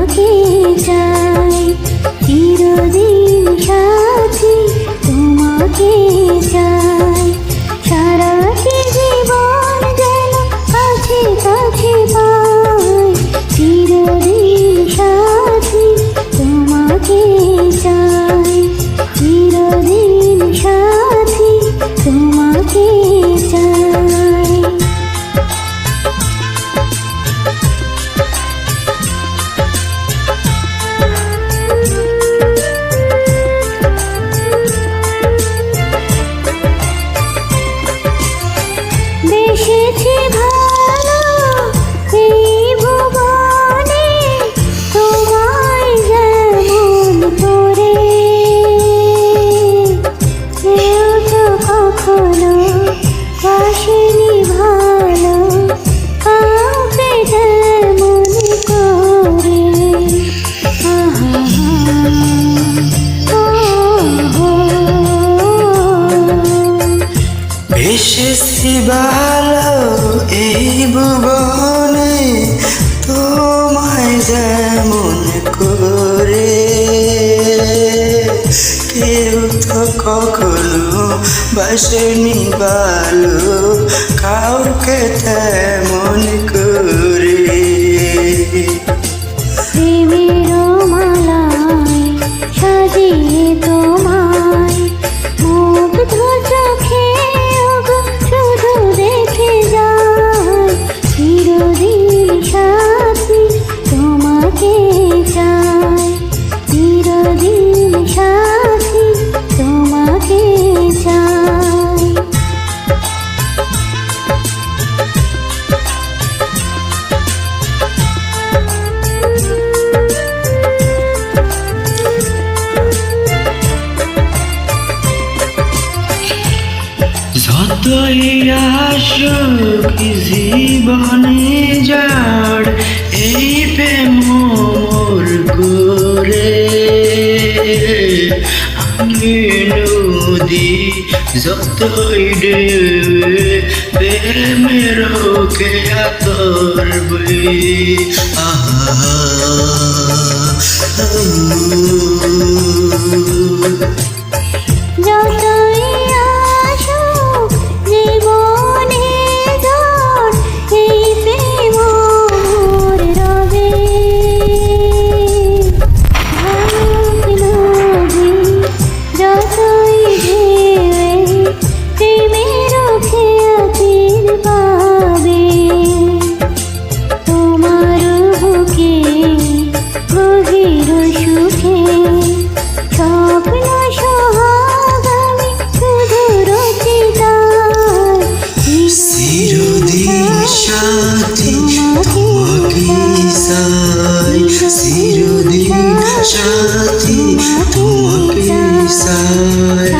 পথে যাই চিরদিন এসেছি ভালো এই ভুবনে তোমায় যেমন করে। কেউ তো কখনো বাসেনি ভালো কাউকে তেমন তুই আসুক জীবনে যাড় এই প্রেম মোর করে আমি নদী যতই ডেবে প্রেমের আহা শান্তি তোমাকে সাই চিরদিন শান্তি তোমাকে সাই